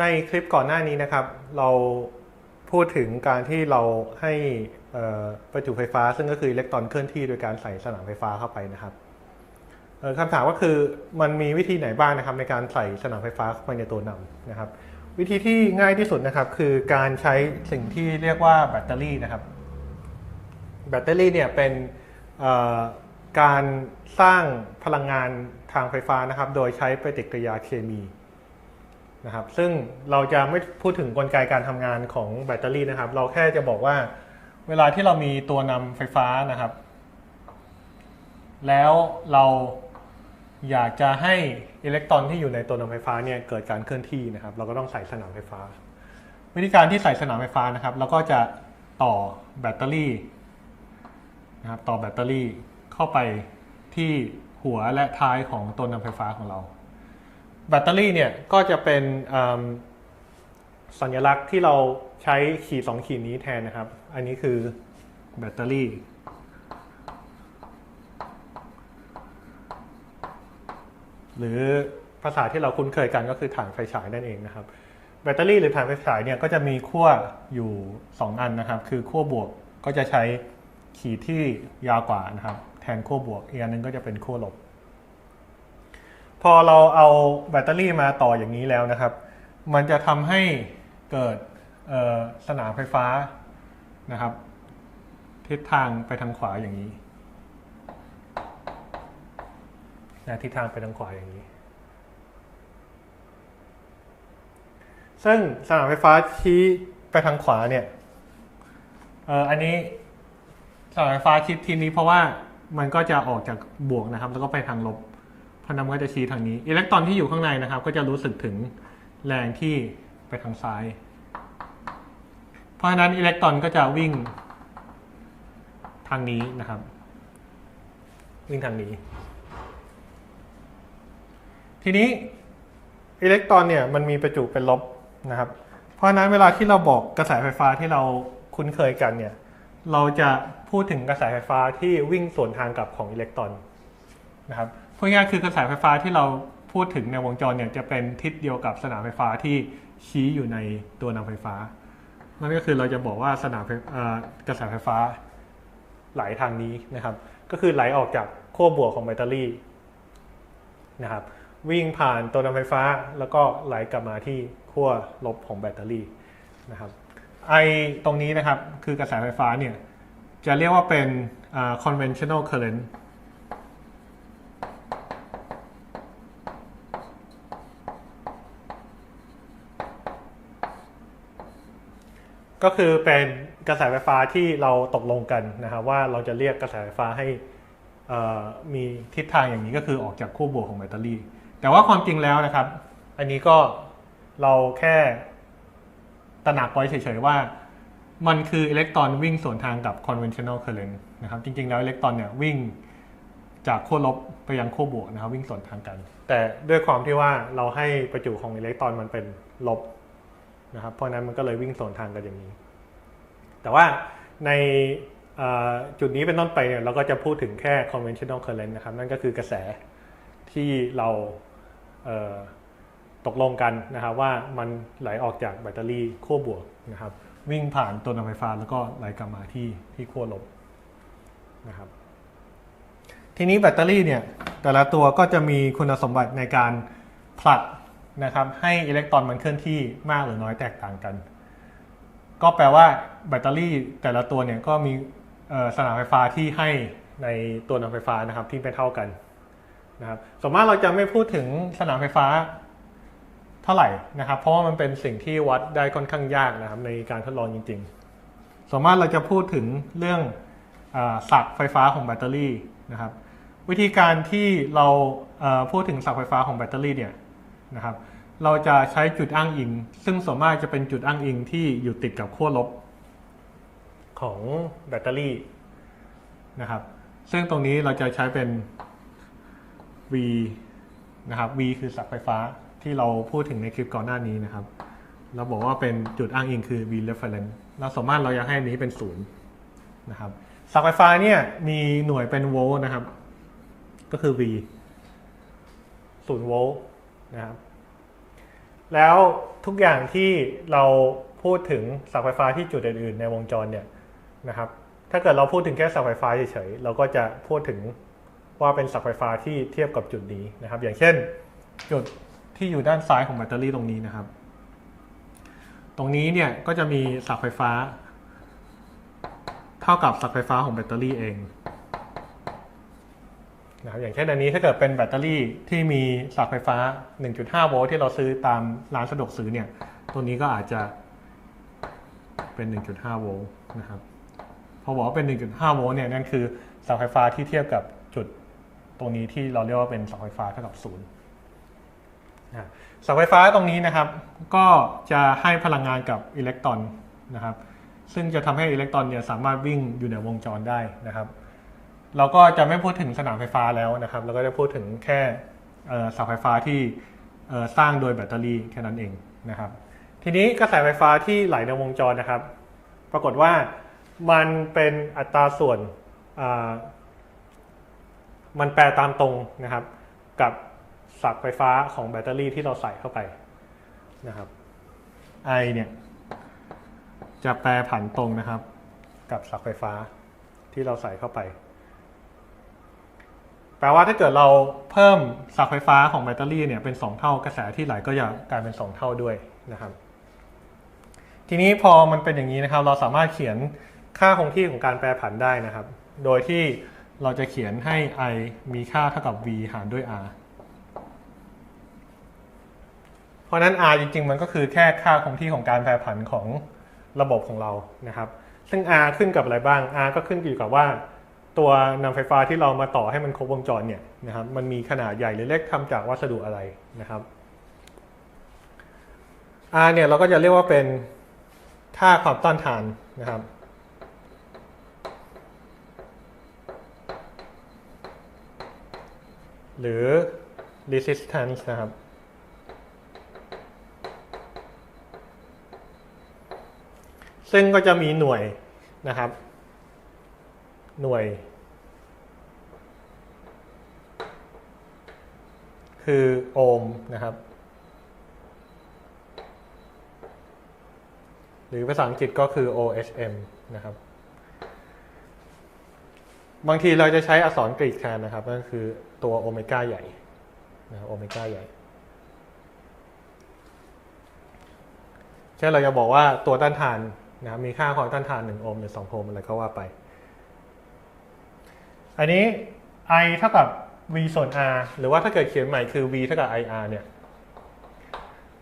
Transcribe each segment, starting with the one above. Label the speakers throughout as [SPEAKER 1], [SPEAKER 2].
[SPEAKER 1] ในคลิปก่อนหน้านี้นะครับ เราพูดถึงการที่เราให้ประจุไฟฟ้า ซึ่งก็คืออิเล็กตรอนเคลื่อนที่โดยการใส่สนามไฟฟ้าเข้าไปนะครับคำถามก็คือมันมีวิธีไหนบ้างนะครับ ในการใส่สนามไฟฟ้าเข้าไปในตัวนำนะครับ วิธีที่ง่ายที่สุดนะครับ คือการใช้สิ่งที่เรียกว่าแบตเตอรี่นะครับ แบตเตอรี่เนี่ยเป็นการสร้างพลังงานทางไฟฟ้านะครับ โดยใช้ปฏิกิริยาเคมี นะครับ ซึ่งเราจะไม่พูดถึงกลไกการทำงานของแบตเตอรี่นะครับ เราแค่จะบอกว่าเวลาที่เรามีตัวนำไฟฟ้านะครับ แล้วเราอยากจะให้อิเล็กตรอนที่อยู่ในตัวนำไฟฟ้าเนี่ยเกิดการเคลื่อนที่นะครับ เราก็ต้องใส่สนามไฟฟ้า วิธีการที่ใส่สนามไฟฟ้านะครับเราก็จะต่อแบตเตอรี่นะครับต่อแบตเตอรี่เข้าไปที่หัวและท้ายของตัวนำไฟฟ้าของเรา แบตเตอรี่เนี่ยก็จะเป็นสัญลักษณ์ที่เราใช้ขีดสองขีดนี้แทนนะครับ อันนี้คือแบตเตอรี่ หรือภาษาที่เราคุ้นเคยกันก็คือถ่านไฟฉายนั่นเองนะครับ แบตเตอรี่หรือถ่านไฟฉายเนี่ยก็จะมีขั้วอยู่ 2 อันนะครับ คือขั้วบวกก็จะใช้ขีดที่ยาวกว่านะครับ แทนขั้วบวกอีกอันหนึงก็จะเป็นขั้วลบ พอเราเอาแบตเตอรี่มาต่ออย่างนี้แล้วนะครับ มันจะทำให้เกิดสนามไฟฟ้านะครับ ทิศทางไปทางขวาอย่างนี้นะทิศทางไปทางขวาอย่างนี้ ซึ่งสนามไฟฟ้าชี้ไปทางขวาเนี่ยเอออันนี้สนามไฟฟ้าชี้ทีนี้เพราะว่ามันก็จะออกจากบวกนะครับ แล้วก็ไปทางลบ พราะนั้นก็จะชี้ทางนี้ อิเล็กตรอนที่อยู่ข้างในนะครับ ก็จะรู้สึกถึงแรงที่ไปทางซ้าย เพราะฉะนั้นอิเล็กตรอนก็จะวิ่งทางนี้นะครับ วิ่งทางนี้ ทีนี้อิเล็กตรอนเนี่ยมันมีประจุเป็นลบนะครับ เพราะฉะนั้นเวลาที่เราบอกกระแสไฟฟ้าที่เราคุ้นเคยกันเนี่ย เราจะพูดถึงกระแสไฟฟ้าที่วิ่งสวนทางกับของอิเล็กตรอนนะครับ พูดง่ายคือกระแสไฟฟ้าที่เราพูดถึงในวงจรเนี่ยจะเป็นทิศเดียวกับสนามไฟฟ้าที่ชี้อยู่ในตัวนำไฟฟ้า นั่นก็คือเราจะบอกว่าสนามกระแสไฟฟ้าไหลทางนี้นะครับ ก็คือไหลออกจากขั้วบวกของแบตเตอรี่นะครับ วิ่งผ่านตัวนำไฟฟ้าแล้วก็ไหลกลับมาที่ขั้วลบของแบตเตอรี่นะครับไอตรงนี้นะครับคือกระแสไฟฟ้าเนี่ยจะเรียกว่าเป็น conventional current ก็คือเป็นกระแสไฟฟ้าที่เราตกลงกันนะครับว่าเราจะเรียกกระแสไฟฟ้าให้มีทิศทางอย่างนี้ก็คือออกจากขั้วบวกของแบตเตอรี่ แต่ว่าความจริงแล้วนะครับ อันนี้ก็เราแค่ตระหนักไว้เฉยๆว่า มันคืออิเล็กตรอนวิ่งสวนทางกับ conventional current นะครับจริงๆแล้วอิเล็กตรอนเนี่ยวิ่งจากขั้วลบไปยังขั้วบวกนะครับวิ่งสวนทางกัน แต่ด้วยความที่ว่าเราให้ประจุของอิเล็กตรอนมันเป็นลบ นะครับเพราะนั้นมันก็เลยวิ่งสวนทางกันอย่างนี้ แต่ว่าในจุดนี้เป็นต้นไปเนี่ยเราก็จะพูดถึงแค่ conventional current นะครับ นั่นก็คือกระแสที่เราเตกลงกันนะครับว่ามันไหลออกจากแบตเตอรี่ขั้วบวกนะครับ วิ่งผ่านตัวนำไฟฟ้าแล้วก็ไหลกลับมาที่ที่ขั้วลบนะครับ ทีนี้แบตเตอรี่เนี่ยแต่ละตัวก็จะมีคุณสมบัติในการผลัก นะครับให้อิเล็กตรอนมันเคลื่อนที่มากหรือน้อยแตกต่างกัน ก็แปลว่าแบตเตอรี่แต่ละตัวเนี่ยก็มีสนามไฟฟ้าที่ให้ในตัวนำไฟฟ้านะครับที่ไม่เท่ากันนะครับส่วนมากเราจะไม่พูดถึงสนามไฟฟ้าเท่าไหร่นะครับ เพราะว่ามันเป็นสิ่งที่วัดได้ค่อนข้างยากนะครับในการทดลองจริง ๆ ส่วนมากเราจะพูดถึงเรื่องศักไฟฟ้าของแบตเตอรี่นะครับ วิธีการที่เราพูดถึงศักไฟฟ้าของแบตเตอรี่เนี่ย นะครับ เราจะใช้จุดอ้างอิง ซึ่งส่วนมากจะเป็นจุดอ้างอิงที่อยู่ติดกับขั้วลบของแบตเตอรี่นะครับ ซึ่งตรงนี้เราจะใช้เป็น V นะครับ V คือศักย์ไฟฟ้าที่เราพูดถึงในคลิปก่อนหน้านี้นะครับ เราบอกว่าเป็นจุดอ้างอิงคือ V reference แล้วสามารถเราอยากให้อันนี้เป็นศูนย์นะครับศักย์ไฟฟ้าเนี่ยมีหน่วยเป็นโวลต์นะครับ ก็คือ V ศูนย์โวลต์ นะครับ แล้วทุกอย่างที่เราพูดถึงเสาไฟฟ้าที่จุดอื่นๆในวงจรเนี่ยนะครับ ถ้าเกิดเราพูดถึงแค่เสาไฟฟ้าเฉยๆเราก็จะพูดถึงว่าเป็นเสาไฟฟ้าที่เทียบกับจุดนี้นะครับ อย่างเช่น จุดที่อยู่ด้านซ้ายของแบตเตอรี่ตรงนี้นะครับ ตรงนี้เนี่ยก็จะมีเสาไฟฟ้า เท่ากับเสาไฟฟ้าของแบตเตอรี่เอง นะครับอย่างเช่นอันนี้ถ้าเกิดเป็นแบตเตอรี่ที่มีสาไฟฟ้า 1.5 โวลต์ที่เราซื้อตามร้านสะดวกซื้อเนี่ย ตัวนี้ก็อาจจะเป็น 1.5 โวลต์นะครับพอบอกว่าเป็น 1.5 โวลต์เนี่ยนั่นคือสาไฟฟ้าที่เทียบกับจุดตรงนี้ที่เราเรียกว่าเป็นเสาไฟฟ้าเท่ากับศูนย์นะเสาไฟฟ้าตรงนี้นะครับ ก็จะให้พลังงานกับอิเล็กตรอนนะครับ ซึ่งจะทำให้อิเล็กตรอนเนี่ยสามารถวิ่งอยู่ในวงจรได้นะครับ เราก็จะไม่พูดถึงสนามไฟฟ้าแล้วนะครับ เราก็จะพูดถึงแค่เสาไฟฟ้าที่สร้างโดยแบตเตอรี่แค่นั้นเองนะครับ ทีนี้กระแสไฟฟ้าที่ไหลในวงจรนะครับ ปรากฏว่ามันเป็นอัตราส่วนมันแปรตามตรงนะครับ กับสักไฟฟ้าของแบตเตอรี่ที่เราใส่เข้าไปนะครับ I เนี่ยจะแปรผันตรงนะครับ กับสักไฟฟ้าที่เราใส่เข้าไป แปลว่าถ้าเกิดเราเพิ่มสักไฟฟ้าของแบตเตอรี่เนี่ยเป็น 2 เท่ากระแสที่ไหลก็จะกลายเป็น 2 เท่าด้วยนะครับ ทีนี้พอมันเป็นอย่างนี้นะครับ เราสามารถเขียนค่าคงที่ของการแปรผันได้นะครับ โดยที่เราจะเขียนให้ i มีค่าเท่ากับ v หารด้วย r เพราะนั้น r จริง ๆ มันก็คือแค่ค่าคงที่ของการแปรผันของระบบของเรานะครับ ซึ่ง r ขึ้นกับอะไรบ้าง r ก็ขึ้นอยู่กับว่า ตัวนำไฟฟ้าที่เรามาต่อให้มันครบวงจรเนี่ยนะครับมันมีขนาดใหญ่หรือเล็กทำจากวัสดุอะไรนะครับ R เนี่ยเราก็จะเรียกว่าเป็นค่าความต้านทานนะครับ หรือ resistance นะครับซึ่งก็จะมีหน่วยนะครับ หน่วย คือโอห์มนะครับ หรือภาษาอังกฤษก็คือ OHM นะครับ บางทีเราจะใช้อักษรกรีกแทนนะครับนั่นคือตัวโอเมก้าใหญ่นะโอเมก้าใหญ่เช่นเราจะบอกว่าตัวต้านทานนะครับมีค่าความต้านทาน 1 โอห์มหรือ2โอห์มอะไรก็ว่าไป อันนี้ I เท่ากับ V ส่วน R หรือว่าถ้าเกิดเขียนใหม่คือ V เท่ากับ IR เนี่ย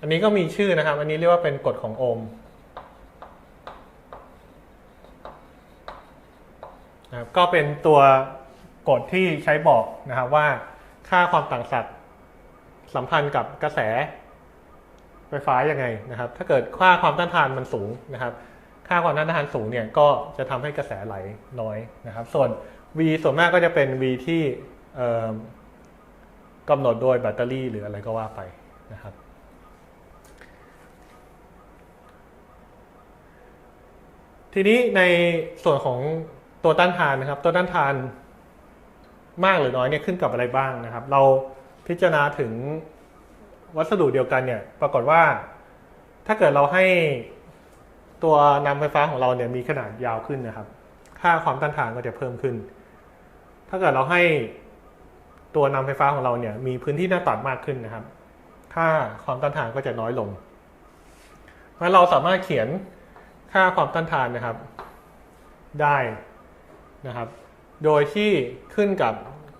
[SPEAKER 1] อันนี้ก็มีชื่อนะครับ อันนี้เรียกว่าเป็นกฎของโอห์มนะครับก็เป็นตัวกฎที่ใช้บอกนะครับว่าค่าความต่างศักย์สัมพันธ์กับกระแสไฟฟ้ายังไงนะครับ ถ้าเกิดค่าความต้านทานมันสูงนะครับ ค่าความต้านทานสูงเนี่ยก็จะทำให้กระแสไหลน้อยนะครับ ส่วน V ส่วนมากก็จะเป็น V ที่กำหนดโดยแบตเตอรี่หรืออะไรก็ว่าไปนะครับ ทีนี้ในส่วนของตัวต้านทานนะครับ ตัวต้านทานมากหรือน้อยเนี่ยขึ้นกับอะไรบ้างนะครับ เราพิจารณาถึงวัสดุเดียวกันเนี่ย ปรากฏว่าถ้าเกิดเราให้ตัวนำไฟฟ้าของเราเนี่ยมีขนาดยาวขึ้นนะครับ ค่าความต้านทานก็จะเพิ่มขึ้น ถ้าเกิดเราให้ตัวนำไฟฟ้าของเราเนี่ยมีพื้นที่หน้าตัดมากขึ้นนะครับ ค่าความต้านทานก็จะน้อยลงเพราะเราสามารถเขียนค่าความต้านทานนะครับ ได้นะครับ โดยที่ขึ้นกับ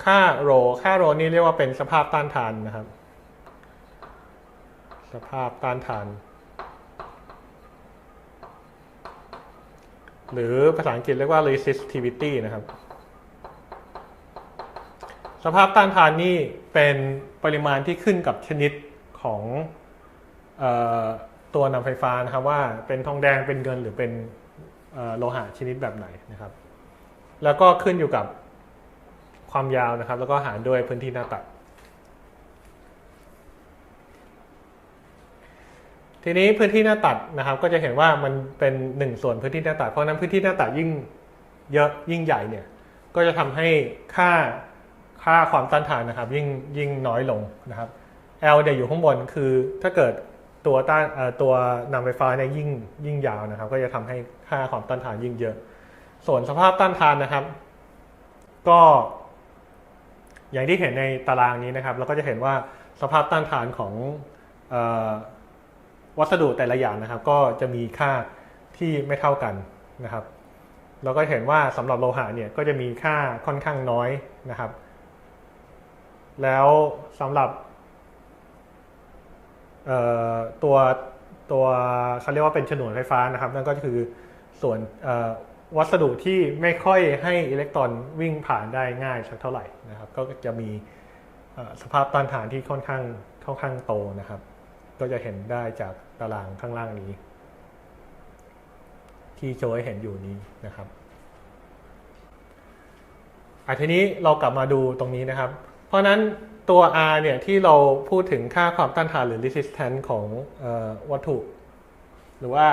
[SPEAKER 1] ค่าโร ค่าโรนี่เรียกว่าเป็นสภาพต้านทานนะครับ สภาพต้านทาน หรือภาษาอังกฤษเรียกว่า resistivity นะครับ สภาพต้านทานนี่เป็นปริมาณที่ขึ้นกับชนิดของออตัวนำไฟฟ้านะครับว่าเป็นทองแดงเป็นเงินหรือเป็นโลหะชนิดแบบไหนนะครับ แล้วก็ขึ้นอยู่กับความยาวนะครับ แล้วก็หารด้วยพื้นที่หน้าตัดทีนี้พื้นที่หน้าตัดนะครับ ก็จะเห็นว่ามันเป็นหนึ่งส่วนพื้นที่หน้าตัดเพราะนั้นพื้นที่หน้าตัดยิ่งเยอะยิ่งใหญ่เนี่ยก็จะทำให้ค่า ค่าความต้านทานนะครับยิ่งยิ่งน้อยลงนะครับ L เนี่ยวอยู่ข้างบนคือถ้าเกิดตัวต้านตัวนำไฟฟ้าเนี่ยยิ่งยิ่งยาวนะครับ ก็จะทำให้ค่าความต้านทานยิ่งเยอะ ส่วนสภาพต้านทานนะครับ ก็ อย่างที่เห็นในตารางนี้นะครับ เราก็จะเห็นว่าสภาพต้านทานของออวัสดุแต่ละอย่างนะครับ ก็จะมีค่าที่ไม่เท่ากันนะครับ เราก็เห็นว่าสำหรับโลหะเนี่ยก็จะมีค่าค่อนข้างน้อยนะครับ แล้วสำหรับตัวตัวเขาเรียกว่าเป็นฉนวนไฟฟ้านะครับ นั่นก็คือส่วนวัสดุที่ไม่ค่อยให้อิเล็กตรอนวิ่งผ่านได้ง่ายสักเท่าไหร่นะครับ ก็จะมีสภาพต้านทานที่ค่อนข้างค่อนข้างโตนะครับ ก็จะเห็นได้จากตารางข้างล่างนี้ ที่โชว์ให้เห็นอยู่นี้นะครับอะทีนี้เรากลับมาดูตรงนี้นะครับ เพราะนั้นตัว R เนี่ยที่เราพูดถึงค่าความต้านทานหรือ resistance ของออวัตถุ หรือว่า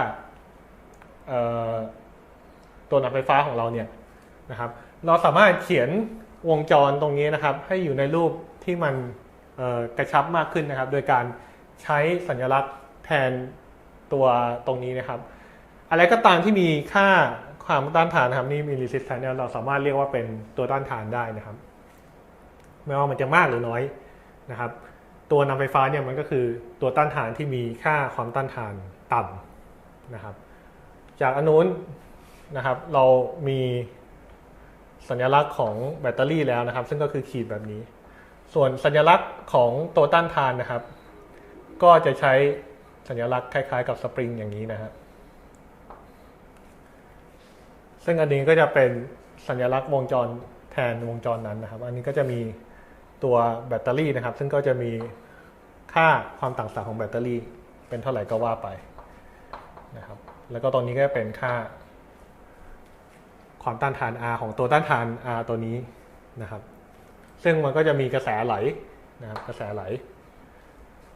[SPEAKER 1] ตัวนำไฟฟ้าของเราเนี่ยนะครับเราสามารถเขียนวงจรตรงนี้นะครับ ให้อยู่ในรูปที่มันกระชับมากขึ้นนะครับ โดยการใช้สัญลักษณ์แทนตัวตรงนี้นะครับ อะไรก็ตามที่มีค่าความต้านทานนะครับนี่มี resistance เราสามารถเรียกว่าเป็นตัวต้านทานได้นะครับ ไม่ว่ามันจะมากหรือน้อยนะครับตัวนำไฟฟ้าเนี่ยมันก็คือตัวต้านทานที่มีค่าความต้านทานต่ำนะครับ จากอนนุนนะครับเรามีสัญลักษณ์ของแบตเตอรี่แล้วนะครับ ซึ่งก็คือขีดแบบนี้ ส่วนสัญลักษณ์ของตัวต้านทานนะครับ ก็จะใช้สัญลักษณ์คล้ายๆ กับสปริงอย่างนี้นะครับซึ่งอันนี้ก็จะเป็นสัญลักษณ์วงจร แทนวงจรนั้นนะครับ อันนี้ก็จะมีตัวแบตเตอรี่นะครับ ซึ่งก็จะมีค่าความต่างศักย์ของแบตเตอรี่ เป็นเท่าไหร่ก็ว่าไปนะครับ แล้วก็ตรงนี้ก็เป็นค่า ความต้านทาน R ของตัวต้านทาน R ตัวนี้นะครับ ซึ่งมันก็จะมีกระแสไหลนะครับ กระแสไหล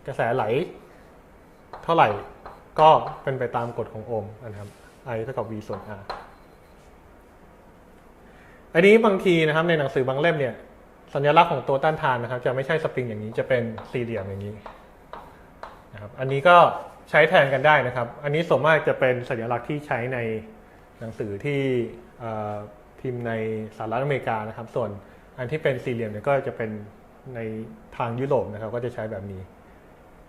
[SPEAKER 1] กระแสไหล เท่าไหร่ก็เป็นไปตามกฎของโอห์มนะครับ I เท่ากับ V ส่วน R อันนี้บางทีนะครับในหนังสือบางเล่มเนี่ยสัญลักษณ์ของตัวต้านทานนะครับ จะไม่ใช่สปริงอย่างนี้จะเป็นสี่เหลี่ยมอย่างนี้นะครับอันนี้ก็ใช้แทนกันได้นะครับ อันนี้ส่วนมากจะเป็นสัญลักษณ์ที่ใช้ในหนังสือที่พิมพ์ในสหรัฐอเมริกานะครับ ส่วนอันที่เป็นสี่เหลี่ยมเนี่ยก็จะเป็นในทางยุโรปนะครับ ก็จะใช้แบบนี้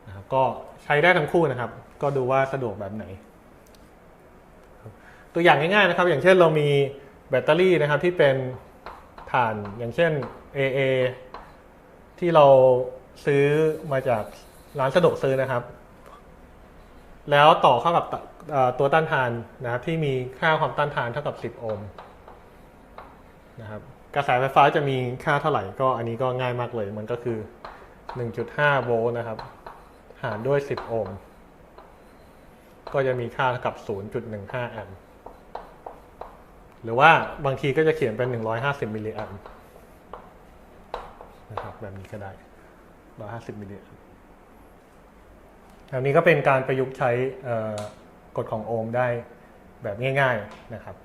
[SPEAKER 1] นะครับก็ใช้ได้ทั้งคู่นะครับ ก็ดูว่าสะดวกแบบไหน ตัวอย่างง่ายๆนะครับ อย่างเช่นเรามี บตเตอรี่นะครับที่เป็นถ่านอย่างเช่น AA ที่เราซื้อมาจากร้านสะดวกซื้อนะครับ แล้วต่อเข้ากับตัวต้านทานนะครับที่มีค่าความต้านทานเท่ากับ 10 โอห์มนะครับกระแสไฟฟ้าจะมีค่าเท่าไหร่ก็อันนี้ก็ง่ายมากเลย มันก็คือ 1.5 โวลต์นะครับ หารด้วย 10 โอห์มก็จะมีค่าเท่ากับ 0.15 แอมป์ หรือว่าบางทีก็จะเขียนเป็น 150 มิลลิแอมป์นะครับแบบนี้ก็ได้ 150 มิลลิแอมป์แบบนี้ก็เป็นการประยุกต์ใช้กฎของโอห์มได้แบบง่าย ๆนะครับ